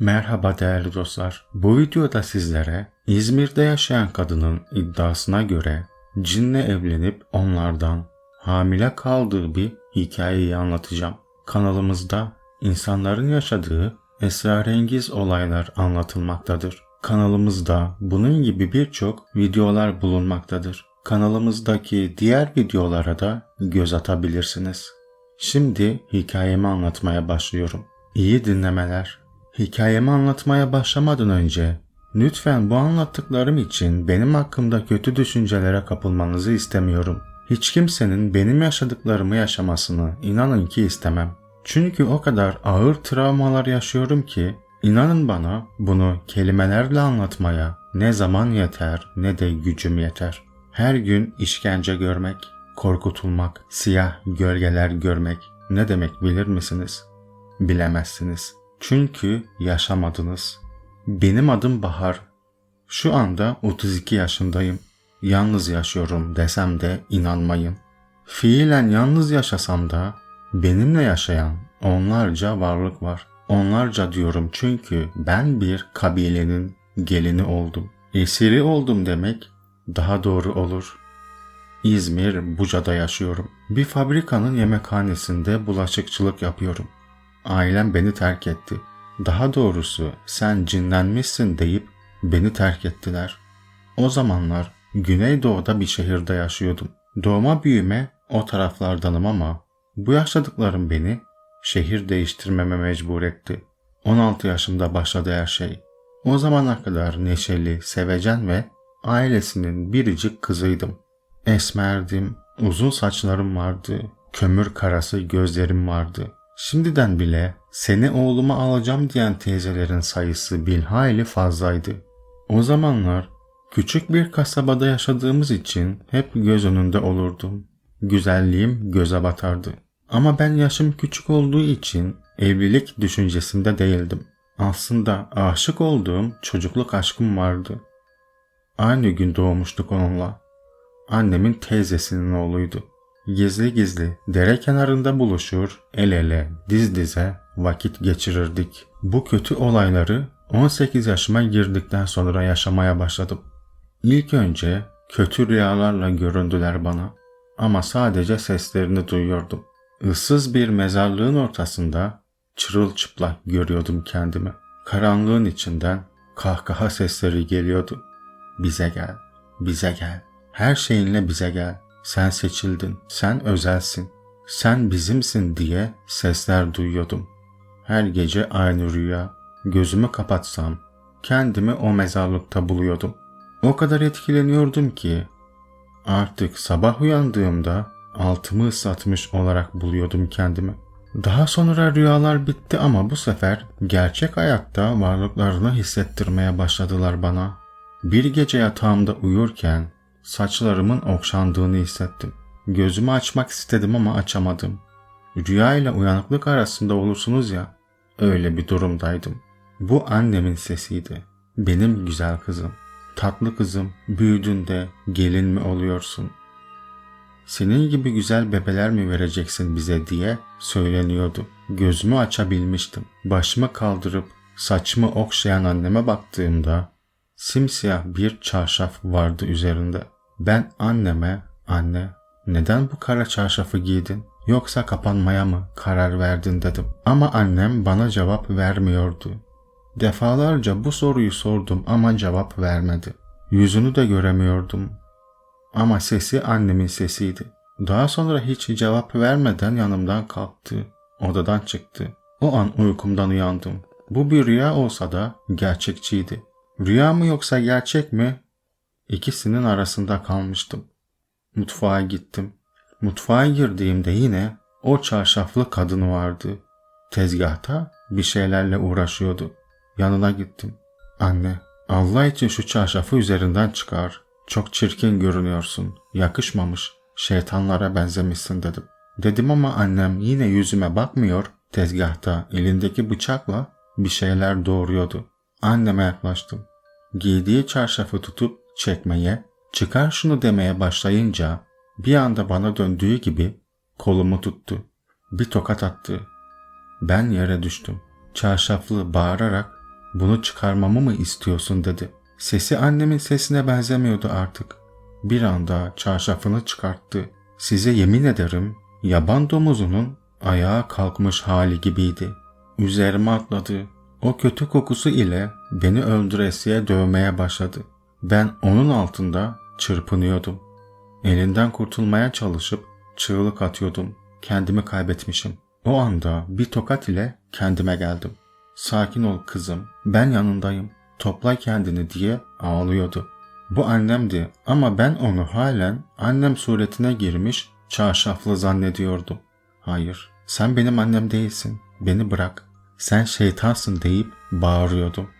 Merhaba değerli dostlar. Bu videoda sizlere İzmir'de yaşayan kadının iddiasına göre cinle evlenip onlardan hamile kaldığı bir hikayeyi anlatacağım. Kanalımızda insanların yaşadığı esrarengiz olaylar anlatılmaktadır. Kanalımızda bunun gibi birçok videolar bulunmaktadır. Kanalımızdaki diğer videolara da göz atabilirsiniz. Şimdi hikayemi anlatmaya başlıyorum. İyi dinlemeler. Hikayemi anlatmaya başlamadan önce lütfen bu anlattıklarım için benim hakkımda kötü düşüncelere kapılmanızı istemiyorum. Hiç kimsenin benim yaşadıklarımı yaşamasını inanın ki istemem. Çünkü o kadar ağır travmalar yaşıyorum ki inanın bana bunu kelimelerle anlatmaya ne zaman yeter ne de gücüm yeter. Her gün işkence görmek, korkutulmak, siyah gölgeler görmek ne demek bilir misiniz? Bilemezsiniz. Çünkü yaşamadınız. Benim adım Bahar. Şu anda 32 yaşındayım. Yalnız yaşıyorum desem de inanmayın. Fiilen yalnız yaşasam da benimle yaşayan onlarca varlık var. Onlarca diyorum çünkü ben bir kabilenin gelini oldum. Esiri oldum demek daha doğru olur. İzmir Buca'da yaşıyorum. Bir fabrikanın yemekhanesinde bulaşıkçılık yapıyorum. Ailem beni terk etti. Daha doğrusu sen cinlenmişsin deyip beni terk ettiler. O zamanlar Güneydoğu'da bir şehirde yaşıyordum. Doğma büyüme o taraflardanım ama bu yaşadıklarım beni şehir değiştirmeme mecbur etti. 16 yaşımda başladı her şey. O zamana kadar neşeli, sevecen ve ailesinin biricik kızıydım. Esmerdim, uzun saçlarım vardı, kömür karası gözlerim vardı. Şimdiden bile seni oğluma alacağım diyen teyzelerin sayısı bir hayli fazlaydı. O zamanlar küçük bir kasabada yaşadığımız için hep göz önünde olurdum. Güzelliğim göze batardı. Ama ben yaşım küçük olduğu için evlilik düşüncesinde değildim. Aslında aşık olduğum çocukluk aşkım vardı. Aynı gün doğmuştuk onunla. Annemin teyzesinin oğluydu. Gizli gizli dere kenarında buluşur, el ele, diz dize vakit geçirirdik. Bu kötü olayları 18 yaşıma girdikten sonra yaşamaya başladım. İlk önce kötü rüyalarla göründüler bana ama sadece seslerini duyuyordum. Issız bir mezarlığın ortasında çırılçıplak görüyordum kendimi. Karanlığın içinden kahkaha sesleri geliyordu. Bize gel, bize gel, her şeyinle bize gel. Sen seçildin, sen özelsin, sen bizimsin diye sesler duyuyordum. Her gece aynı rüya. Gözümü kapatsam kendimi o mezarlıkta buluyordum. O kadar etkileniyordum ki artık sabah uyandığımda altımı ıslatmış olarak buluyordum kendimi. Daha sonra rüyalar bitti ama bu sefer gerçek hayatta varlıklarını hissettirmeye başladılar bana. Bir gece yatağımda uyurken saçlarımın okşandığını hissettim. Gözümü açmak istedim ama açamadım. Rüya ile uyanıklık arasında olursunuz ya, öyle bir durumdaydım. Bu annemin sesiydi. Benim güzel kızım, tatlı kızım, büyüdüğünde gelin mi oluyorsun? Senin gibi güzel bebeler mi vereceksin bize diye söyleniyordu. Gözümü açabilmiştim. Başımı kaldırıp saçımı okşayan anneme baktığımda simsiyah bir çarşaf vardı üzerinde. Ben anneme, anne neden bu kara çarşafı giydin? Yoksa kapanmaya mı karar verdin dedim. Ama annem bana cevap vermiyordu. Defalarca bu soruyu sordum ama cevap vermedi. Yüzünü de göremiyordum. Ama sesi annemin sesiydi. Daha sonra hiç cevap vermeden yanımdan kalktı. Odadan çıktı. O an uykumdan uyandım. Bu bir rüya olsa da gerçekçiydi. Rüya mı yoksa gerçek mi? İkisinin arasında kalmıştım. Mutfağa gittim. Mutfağa girdiğimde yine o çarşaflı kadın vardı. Tezgahta bir şeylerle uğraşıyordu. Yanına gittim. Anne, Allah için şu çarşafı üzerinden çıkar. Çok çirkin görünüyorsun. Yakışmamış. Şeytanlara benzemişsin dedim. Dedim ama annem yine yüzüme bakmıyor. Tezgahta elindeki bıçakla bir şeyler doğuruyordu. Anneme yaklaştım. Giydiği çarşafı tutup çekmeye, çıkar şunu demeye başlayınca bir anda bana döndüğü gibi kolumu tuttu. Bir tokat attı. Ben yere düştüm. Çarşaflı bağırarak Bunu çıkarmamı mı istiyorsun dedi. Sesi annemin sesine benzemiyordu artık. Bir anda çarşafını çıkarttı. Size yemin ederim yaban domuzunun ayağa kalkmış hali gibiydi. Üzerime atladı. O kötü kokusu ile beni öldüresiye dövmeye başladı. Ben onun altında çırpınıyordum. Elinden kurtulmaya çalışıp çığlık atıyordum. Kendimi kaybetmişim. O anda bir tokat ile kendime geldim. Sakin ol kızım, ben yanındayım. Topla kendini diye ağlıyordu. Bu annemdi ama ben onu halen annem suretine girmiş çarşaflı zannediyordum. Hayır, sen benim annem değilsin. Beni bırak. Sen şeytansın deyip bağırıyordum.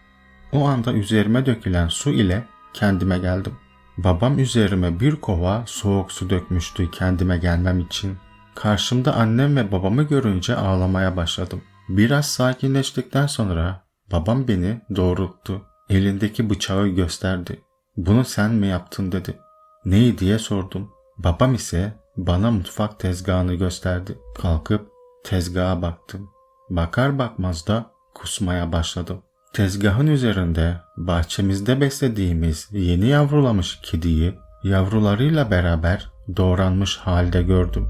O anda üzerime dökülen su ile kendime geldim. Babam üzerime bir kova soğuk su dökmüştü kendime gelmem için. Karşımda annem ve babamı görünce ağlamaya başladım. Biraz sakinleştikten sonra babam beni doğrulttu. Elindeki bıçağı gösterdi. Bunu sen mi yaptın dedi. Neyi diye sordum. Babam ise bana mutfak tezgahını gösterdi. Kalkıp tezgaha baktım. Bakar bakmaz da kusmaya başladım. Tezgahın üzerinde bahçemizde beslediğimiz yeni yavrulamış kediyi yavrularıyla beraber doğranmış halde gördüm.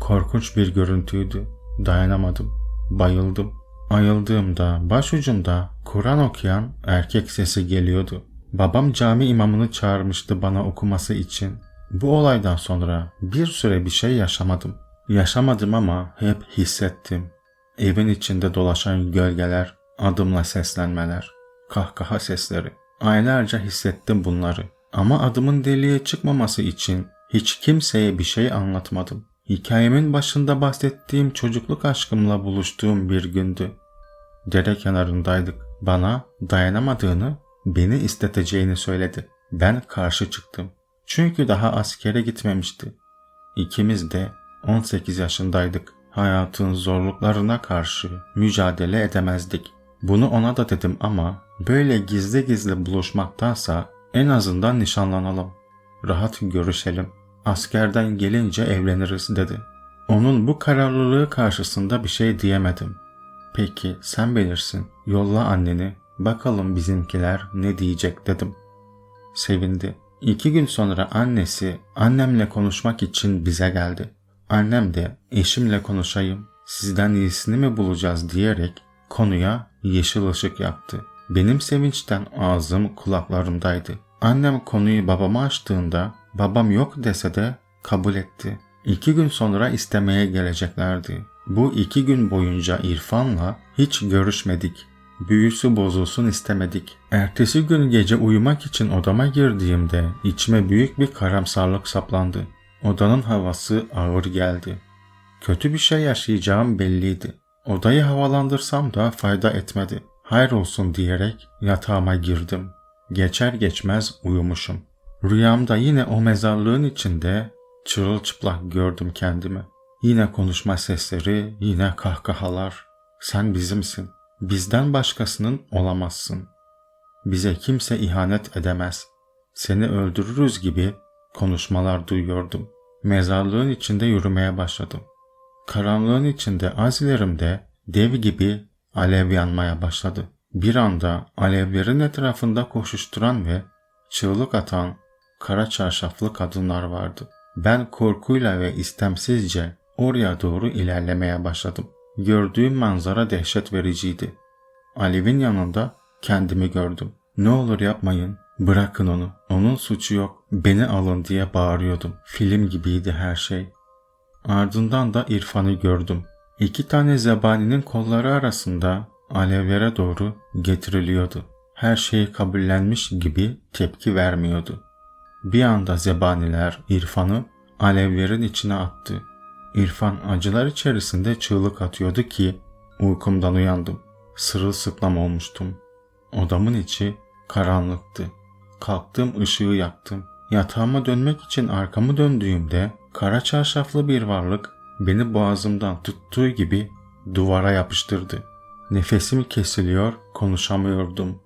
Korkunç bir görüntüydü. Dayanamadım. Bayıldım. Ayıldığımda başucumda Kur'an okuyan erkek sesi geliyordu. Babam cami imamını çağırmıştı bana okuması için. Bu olaydan sonra bir süre bir şey yaşamadım. Yaşamadım ama hep hissettim. Evin içinde dolaşan gölgeler, adımla seslenmeler, kahkaha sesleri. Aylarca hissettim bunları. Ama adımın deliğe çıkmaması için hiç kimseye bir şey anlatmadım. Hikayemin başında bahsettiğim çocukluk aşkımla buluştuğum bir gündü. Dere kenarındaydık. Bana dayanamadığını, beni isteteceğini söyledi. Ben karşı çıktım. Çünkü daha askere gitmemişti. İkimiz de 18 yaşındaydık. Hayatın zorluklarına karşı mücadele edemezdik. Bunu ona da dedim ama böyle gizli gizli buluşmaktansa en azından nişanlanalım. Rahat görüşelim. Askerden gelince evleniriz dedi. Onun bu kararlılığı karşısında bir şey diyemedim. Peki sen bilirsin. Yolla anneni. Bakalım bizimkiler ne diyecek dedim. Sevindi. İki gün sonra annesi annemle konuşmak için bize geldi. Annem de eşimle konuşayım, sizden iyisini mi bulacağız diyerek konuya yeşil ışık yaptı. Benim sevinçten ağzım kulaklarımdaydı. Annem konuyu babama açtığında babam yok dese de kabul etti. İki gün sonra istemeye geleceklerdi. Bu iki gün boyunca İrfan'la hiç görüşmedik. Büyüsü bozulsun istemedik. Ertesi gün gece uyumak için odama girdiğimde içime büyük bir karamsarlık saplandı. Odanın havası ağır geldi. Kötü bir şey yaşayacağım belliydi. Odayı havalandırsam da fayda etmedi. Hayır olsun diyerek yatağıma girdim. Geçer geçmez uyumuşum. Rüyamda yine o mezarlığın içinde çırılçıplak gördüm kendimi. Yine konuşma sesleri, yine kahkahalar. Sen bizimsin. Bizden başkasının olamazsın. Bize kimse ihanet edemez. Seni öldürürüz gibi konuşmalar duyuyordum. Mezarlığın içinde yürümeye başladım. Karanlığın içinde azilerimde dev gibi alev yanmaya başladı. Bir anda alevlerin etrafında koşuşturan ve çığlık atan kara çarşaflı kadınlar vardı. Ben korkuyla ve istemsizce oraya doğru ilerlemeye başladım. Gördüğüm manzara dehşet vericiydi. Alev'in yanında kendimi gördüm. Ne olur yapmayın, bırakın onu, onun suçu yok, beni alın diye bağırıyordum. Film gibiydi her şey. Ardından da İrfan'ı gördüm. İki tane zebaninin kolları arasında alevlere doğru getiriliyordu. Her şey kabullenmiş gibi tepki vermiyordu. Bir anda zebaniler İrfan'ı alevlerin içine attı. İrfan acılar içerisinde çığlık atıyordu ki uykumdan uyandım. Sırılsıklam olmuştum. Odamın içi karanlıktı. Kalktım ışığı yaktım. Yatağıma dönmek için arkamı döndüğümde kara çarşaflı bir varlık beni boğazımdan tuttuğu gibi duvara yapıştırdı. Nefesim kesiliyor, konuşamıyordum.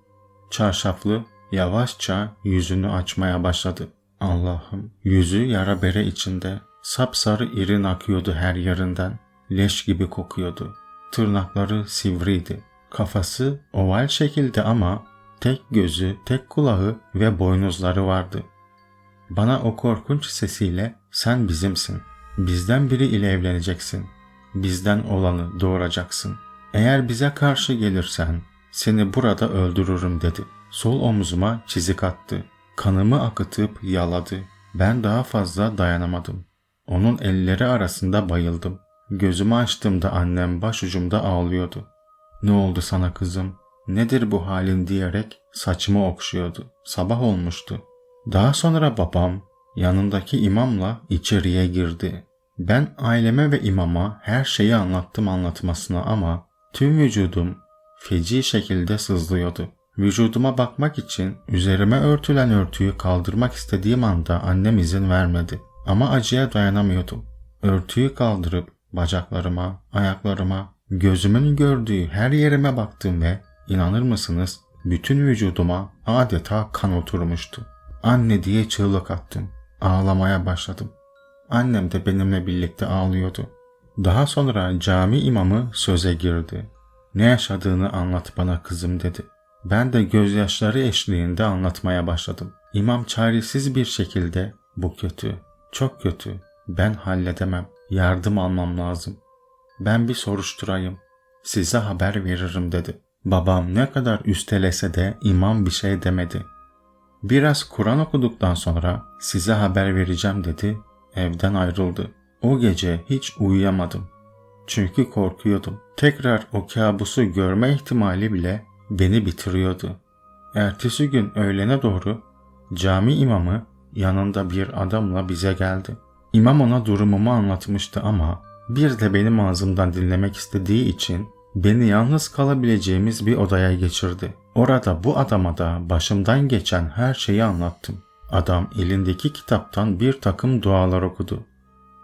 Çarşaflı yavaşça yüzünü açmaya başladı. Allah'ım yüzü yara bere içinde. Sapsarı irin akıyordu her yerinden. Leş gibi kokuyordu. Tırnakları sivriydi. Kafası oval şekilde ama tek gözü, tek kulağı ve boynuzları vardı. Bana o korkunç sesiyle sen bizimsin. Bizden biri ile evleneceksin. Bizden olanı doğuracaksın. Eğer bize karşı gelirsen seni burada öldürürüm dedi. Sol omzuma çizik attı. Kanımı akıtıp yaladı. Ben daha fazla dayanamadım. Onun elleri arasında bayıldım. Gözümü açtığımda annem başucumda ağlıyordu. Ne oldu sana kızım? Nedir bu halin diyerek saçımı okşuyordu. Sabah olmuştu. Daha sonra babam yanındaki imamla içeriye girdi. Ben aileme ve imama her şeyi anlattım anlatmasına ama tüm vücudum feci şekilde sızlıyordu. Vücuduma bakmak için üzerime örtülen örtüyü kaldırmak istediğim anda annem izin vermedi. Ama acıya dayanamıyordum. Örtüyü kaldırıp bacaklarıma, ayaklarıma, gözümün gördüğü her yerime baktım ve inanır mısınız bütün vücuduma adeta kan oturmuştu. Anne diye çığlık attım. Ağlamaya başladım. Annem de benimle birlikte ağlıyordu. Daha sonra cami imamı söze girdi. Ne yaşadığını anlat bana kızım dedi. Ben de gözyaşları eşliğinde anlatmaya başladım. İmam çaresiz bir şekilde bu kötü, çok kötü, ben halledemem, yardım almam lazım. Ben bir soruşturayım, size haber veririm dedi. Babam ne kadar üstelese de imam bir şey demedi. Biraz Kur'an okuduktan sonra size haber vereceğim dedi, evden ayrıldı. O gece hiç uyuyamadım. Çünkü korkuyordum. Tekrar o kabusu görme ihtimali bile beni bitiriyordu. Ertesi gün öğlene doğru cami imamı yanında bir adamla bize geldi. İmam ona durumumu anlatmıştı ama bir de benim ağzımdan dinlemek istediği için beni yalnız kalabileceğimiz bir odaya geçirdi. Orada bu adama da başımdan geçen her şeyi anlattım. Adam elindeki kitaptan bir takım dualar okudu.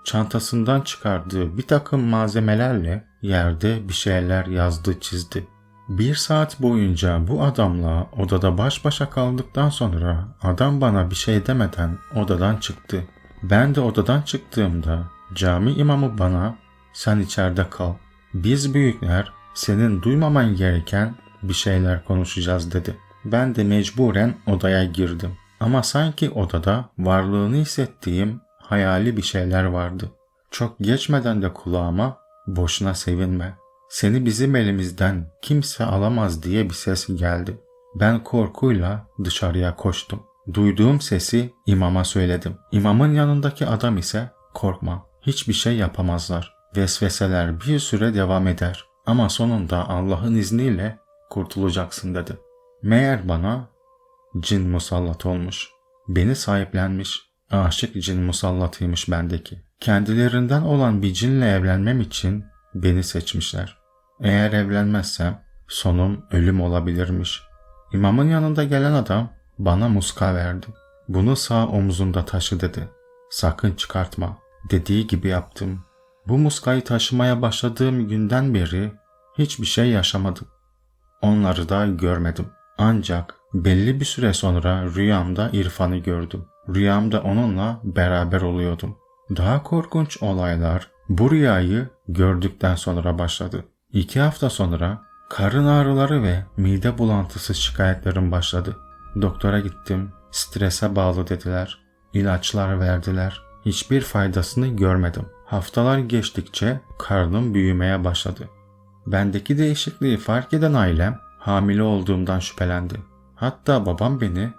Çantasından çıkardığı bir takım malzemelerle yerde bir şeyler yazdı çizdi. Bir saat boyunca bu adamla odada baş başa kaldıktan sonra adam bana bir şey demeden odadan çıktı. Ben de odadan çıktığımda cami imamı bana sen içeride kal. Biz büyükler senin duymaman gereken bir şeyler konuşacağız dedi. Ben de mecburen odaya girdim. Ama sanki odada varlığını hissettiğim hayali bir şeyler vardı. Çok geçmeden de kulağıma boşuna sevinme. Seni bizim elimizden kimse alamaz diye bir ses geldi. Ben korkuyla dışarıya koştum. Duyduğum sesi imama söyledim. İmamın yanındaki adam ise korkma hiçbir şey yapamazlar. Vesveseler bir süre devam eder ama sonunda Allah'ın izniyle kurtulacaksın dedi. Meğer bana cin musallat olmuş. Beni sahiplenmiş. Aşık cin musallatıymış bendeki. Kendilerinden olan bir cinle evlenmem için beni seçmişler. Eğer evlenmezsem sonum ölüm olabilirmiş. İmamın yanında gelen adam bana muska verdi. Bunu sağ omzunda taşı dedi. Sakın çıkartma. Dediği gibi yaptım. Bu muskayı taşımaya başladığım günden beri hiçbir şey yaşamadım. Onları da görmedim. Ancak belli bir süre sonra rüyamda İrfan'ı gördüm. Rüyamda onunla beraber oluyordum. Daha korkunç olaylar bu rüyayı gördükten sonra başladı. İki hafta sonra karın ağrıları ve mide bulantısı şikayetlerim başladı. Doktora gittim. Strese bağlı dediler. İlaçlar verdiler. Hiçbir faydasını görmedim. Haftalar geçtikçe karnım büyümeye başladı. Bendeki değişikliği fark eden ailem hamile olduğumdan şüphelendi. Hatta babam beni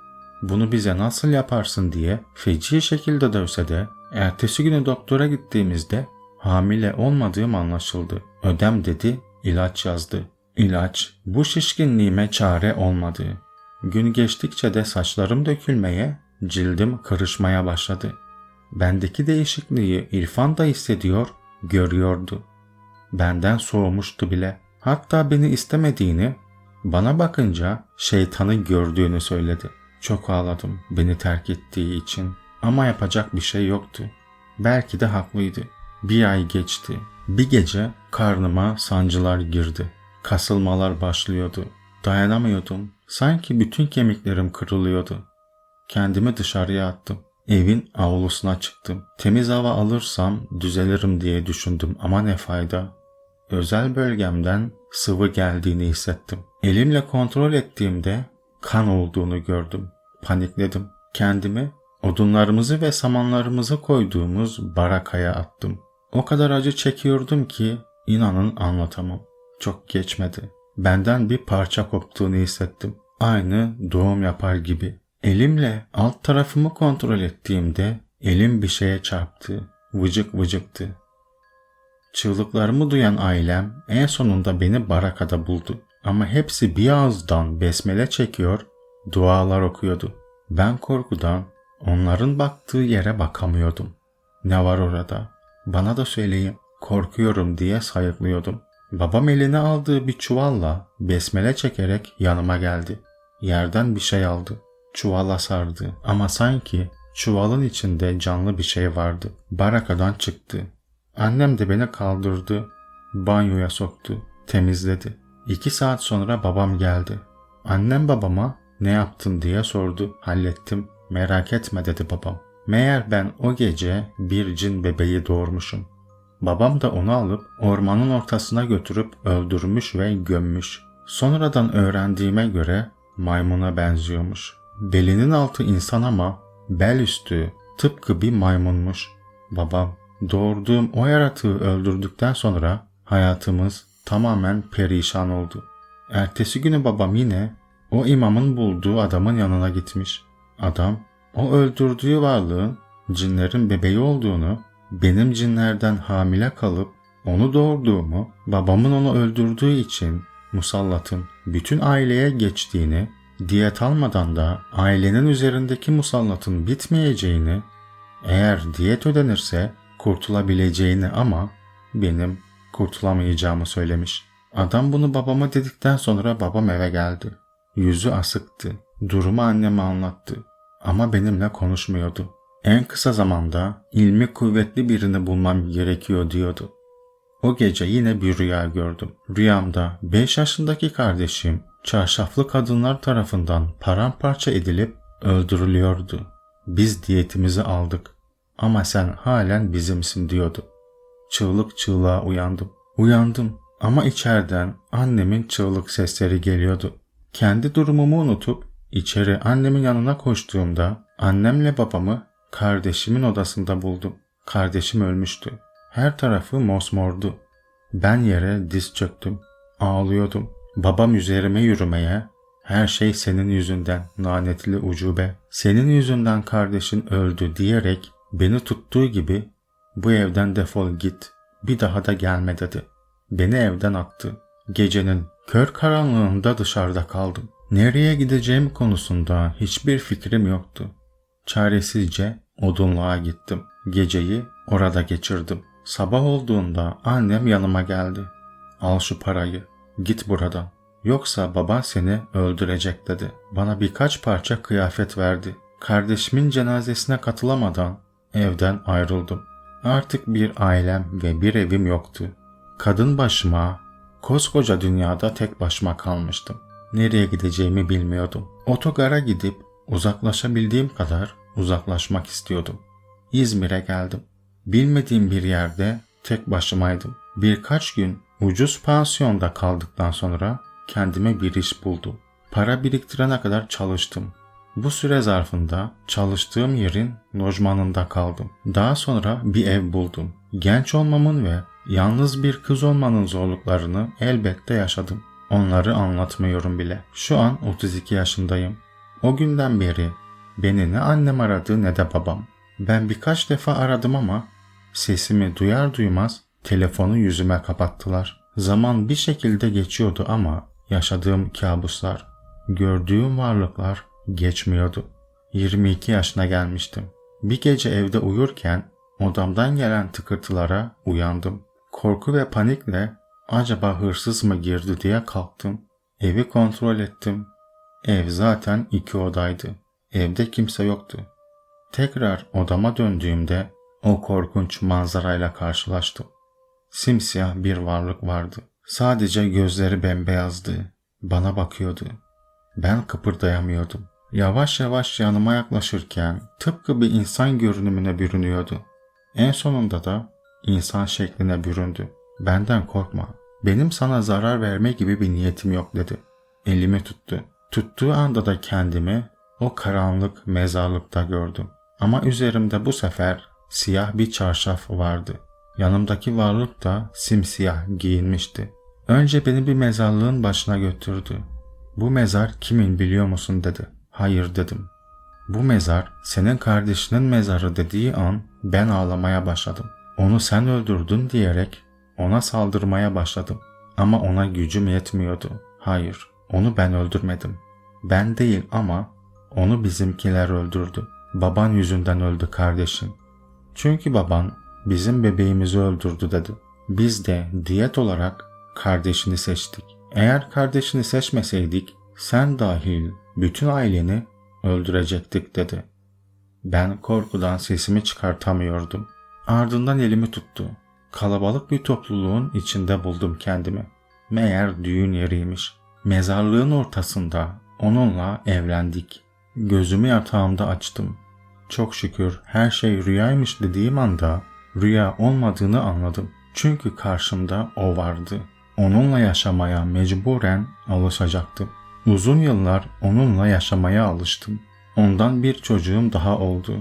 bunu bize nasıl yaparsın diye feci şekilde dövse de ertesi günü doktora gittiğimizde hamile olmadığım anlaşıldı. Ödem dedi, ilaç yazdı. İlaç bu şişkinliğime çare olmadı. Gün geçtikçe de saçlarım dökülmeye, cildim kırışmaya başladı. Bendeki değişikliği İrfan da hissediyor, görüyordu. Benden soğumuştu bile. Hatta beni istemediğini, bana bakınca şeytanı gördüğünü söyledi. Çok ağladım beni terk ettiği için ama yapacak bir şey yoktu. Belki de haklıydı. Bir ay geçti. Bir gece karnıma sancılar girdi. Kasılmalar başlıyordu. Dayanamıyordum. Sanki bütün kemiklerim kırılıyordu. Kendimi dışarıya attım. Evin avlusuna çıktım. Temiz hava alırsam düzelirim diye düşündüm ama ne fayda. Özel bölgemden sıvı geldiğini hissettim. Elimle kontrol ettiğimde kan olduğunu gördüm. Panikledim. Kendimi odunlarımızı ve samanlarımızı koyduğumuz barakaya attım. O kadar acı çekiyordum ki inanın anlatamam. Çok geçmedi. Benden bir parça koptuğunu hissettim. Aynı doğum yapar gibi. Elimle alt tarafımı kontrol ettiğimde elim bir şeye çarptı. Vıcık vıcıktı. Çığlıklarımı duyan ailem en sonunda beni barakada buldu. Ama hepsi bir ağızdan besmele çekiyor, dualar okuyordu. Ben korkudan onların baktığı yere bakamıyordum. Ne var orada? Bana da söyleyin. Korkuyorum diye sayıklıyordum. Babam eline aldığı bir çuvalla besmele çekerek yanıma geldi. Yerden bir şey aldı. Çuvala sardı ama sanki çuvalın içinde canlı bir şey vardı. Barakadan çıktı. Annem de beni kaldırdı. Banyoya soktu. Temizledi. İki saat sonra babam geldi. Annem babama ne yaptın diye sordu. Hallettim. Merak etme dedi babam. Meğer ben o gece bir cin bebeği doğurmuşum. Babam da onu alıp ormanın ortasına götürüp öldürmüş ve gömmüş. Sonradan öğrendiğime göre maymuna benziyormuş. Belinin altı insan ama bel üstü tıpkı bir maymunmuş. Babam doğurduğum o yaratığı öldürdükten sonra hayatımız tamamen perişan oldu. Ertesi günü babam yine o imamın bulduğu adamın yanına gitmiş. Adam o öldürdüğü varlığın cinlerin bebeği olduğunu, benim cinlerden hamile kalıp onu doğurduğumu, babamın onu öldürdüğü için musallatın bütün aileye geçtiğini, diyet almadan da ailenin üzerindeki musallatın bitmeyeceğini, eğer diyet ödenirse kurtulabileceğini ama benim kurtulamayacağımı söylemiş. Adam bunu babama dedikten sonra babam eve geldi. Yüzü asıktı. Durumu anneme anlattı. Ama benimle konuşmuyordu. En kısa zamanda ilmi kuvvetli birini bulmam gerekiyor diyordu. O gece yine bir rüya gördüm. Rüyamda 5 yaşındaki kardeşim çarşaflı kadınlar tarafından paramparça edilip öldürülüyordu. Biz diyetimizi aldık ama sen halen bizimsin diyordu. Çığlık çığlığa uyandım. Uyandım ama içeriden annemin çığlık sesleri geliyordu. Kendi durumumu unutup içeri annemin yanına koştuğumda annemle babamı kardeşimin odasında buldum. Kardeşim ölmüştü. Her tarafı mosmordu. Ben yere diz çöktüm. Ağlıyordum. Babam üzerime yürümeye, her şey senin yüzünden lanetli ucube, senin yüzünden kardeşin öldü diyerek beni tuttuğu gibi bu evden defol git, bir daha da gelme dedi. Beni evden attı. Gecenin kör karanlığında dışarıda kaldım. Nereye gideceğim konusunda hiçbir fikrim yoktu. Çaresizce odunluğa gittim. Geceyi orada geçirdim. Sabah olduğunda annem yanıma geldi. Al şu parayı, git buradan. Yoksa baban seni öldürecek dedi. Bana birkaç parça kıyafet verdi. Kardeşimin cenazesine katılamadan evden ayrıldım. Artık bir ailem ve bir evim yoktu. Kadın başıma, koskoca dünyada tek başıma kalmıştım. Nereye gideceğimi bilmiyordum. Otogara gidip uzaklaşabildiğim kadar uzaklaşmak istiyordum. İzmir'e geldim. Bilmediğim bir yerde tek başımaydım. Birkaç gün ucuz pansiyonda kaldıktan sonra kendime bir iş buldum. Para biriktirene kadar çalıştım. Bu süre zarfında çalıştığım yerin lojmanında kaldım. Daha sonra bir ev buldum. Genç olmamın ve yalnız bir kız olmanın zorluklarını elbette yaşadım. Onları anlatmıyorum bile. Şu an 32 yaşındayım. O günden beri beni ne annem aradı ne de babam. Ben birkaç defa aradım ama sesimi duyar duymaz telefonu yüzüme kapattılar. Zaman bir şekilde geçiyordu ama yaşadığım kabuslar, gördüğüm varlıklar geçmiyordu. 22 yaşına gelmiştim. Bir gece evde uyurken odamdan gelen tıkırtılara uyandım. Korku ve panikle acaba hırsız mı girdi diye kalktım. Evi kontrol ettim. Ev zaten iki odaydı. Evde kimse yoktu. Tekrar odama döndüğümde o korkunç manzarayla karşılaştım. Simsiyah bir varlık vardı. Sadece gözleri bembeyazdı. Bana bakıyordu. Ben kıpırdayamıyordum. Yavaş yavaş yanıma yaklaşırken tıpkı bir insan görünümüne bürünüyordu. En sonunda da insan şekline büründü. Benden korkma. Benim sana zarar verme gibi bir niyetim yok dedi. Elimi tuttu. Tuttuğu anda da kendimi o karanlık mezarlıkta gördüm. Ama üzerimde bu sefer siyah bir çarşaf vardı. Yanımdaki varlık da simsiyah giyinmişti. Önce beni bir mezarlığın başına götürdü. Bu mezar kimin biliyor musun dedi. Hayır dedim. Bu mezar senin kardeşinin mezarı dediği an ben ağlamaya başladım. Onu sen öldürdün diyerek ona saldırmaya başladım. Ama ona gücüm yetmiyordu. Hayır, onu ben öldürmedim. Ben değil ama onu bizimkiler öldürdü. Baban yüzünden öldü kardeşim. Çünkü baban bizim bebeğimizi öldürdü dedi. Biz de diyet olarak kardeşini seçtik. Eğer kardeşini seçmeseydik sen dahil bütün aileni öldürecektik dedi. Ben korkudan sesimi çıkartamıyordum. Ardından elimi tuttu. Kalabalık bir topluluğun içinde buldum kendimi. Meğer düğün yeriymiş. Mezarlığın ortasında onunla evlendik. Gözümü yatağımda açtım. Çok şükür her şey rüyaymış dediğim anda rüya olmadığını anladım. Çünkü karşımda o vardı. Onunla yaşamaya mecburen alışacaktım. Uzun yıllar onunla yaşamaya alıştım. Ondan bir çocuğum daha oldu.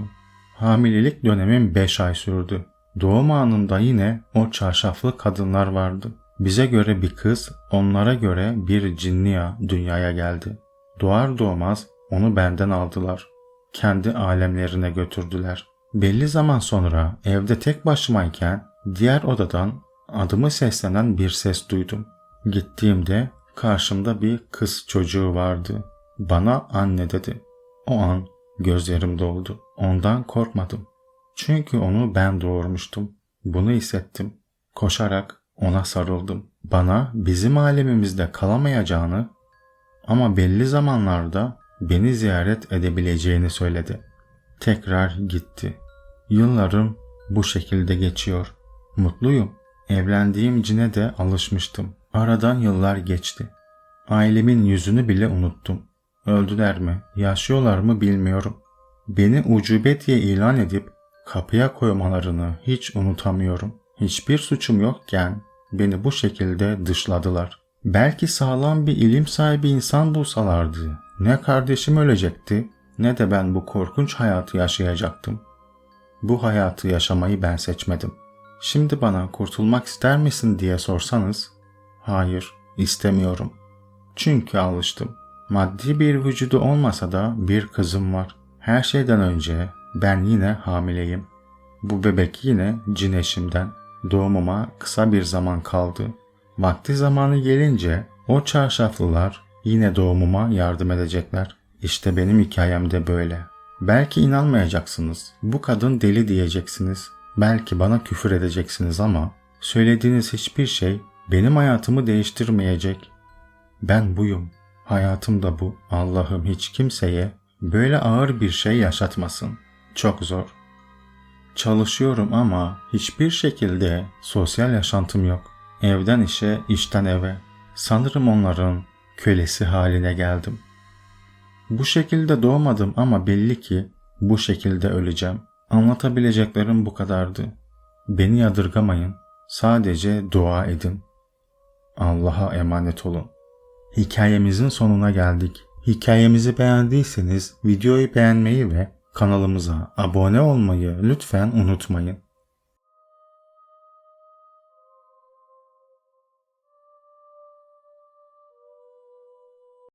Hamilelik dönemim 5 ay sürdü. Doğum anında yine o çarşaflı kadınlar vardı. Bize göre bir kız, onlara göre bir cinniya dünyaya geldi. Doğar doğmaz onu benden aldılar. Kendi alemlerine götürdüler. Belli zaman sonra evde tek başımayken diğer odadan adımı seslenen bir ses duydum. Gittiğimde karşımda bir kız çocuğu vardı. Bana anne dedi. O an gözlerim doldu. Ondan korkmadım. Çünkü onu ben doğurmuştum. Bunu hissettim. Koşarak ona sarıldım. Bana bizim alemimizde kalamayacağını ama belli zamanlarda beni ziyaret edebileceğini söyledi. Tekrar gitti. Yıllarım bu şekilde geçiyor. Mutluyum. Evlendiğim cine de alışmıştım. Aradan yıllar geçti. Ailemin yüzünü bile unuttum. Öldüler mi, yaşıyorlar mı bilmiyorum. Beni ucube diye ilan edip kapıya koymalarını hiç unutamıyorum. Hiçbir suçum yokken beni bu şekilde dışladılar. Belki sağlam bir ilim sahibi insan bulsalardı ne kardeşim ölecekti ne de ben bu korkunç hayatı yaşayacaktım. Bu hayatı yaşamayı ben seçmedim. Şimdi bana kurtulmak ister misin diye sorsanız, hayır, istemiyorum. Çünkü alıştım. Maddi bir vücudu olmasa da bir kızım var. Her şeyden önce ben yine hamileyim. Bu bebek yine cin eşimden. Doğumuma kısa bir zaman kaldı. Vakti zamanı gelince o çarşaflılar yine doğumuma yardım edecekler. İşte benim hikayem de böyle. Belki inanmayacaksınız. Bu kadın deli diyeceksiniz. Belki bana küfür edeceksiniz ama söylediğiniz hiçbir şey benim hayatımı değiştirmeyecek. Ben buyum. Hayatım da bu. Allah'ım hiç kimseye böyle ağır bir şey yaşatmasın. Çok zor. Çalışıyorum ama hiçbir şekilde sosyal yaşantım yok. Evden işe, işten eve. Sanırım onların kölesi haline geldim. Bu şekilde doğmadım ama belli ki bu şekilde öleceğim. Anlatabileceklerim bu kadardı. Beni yadırgamayın. Sadece dua edin. Allah'a emanet olun. Hikayemizin sonuna geldik. Hikayemizi beğendiyseniz videoyu beğenmeyi ve kanalımıza abone olmayı lütfen unutmayın.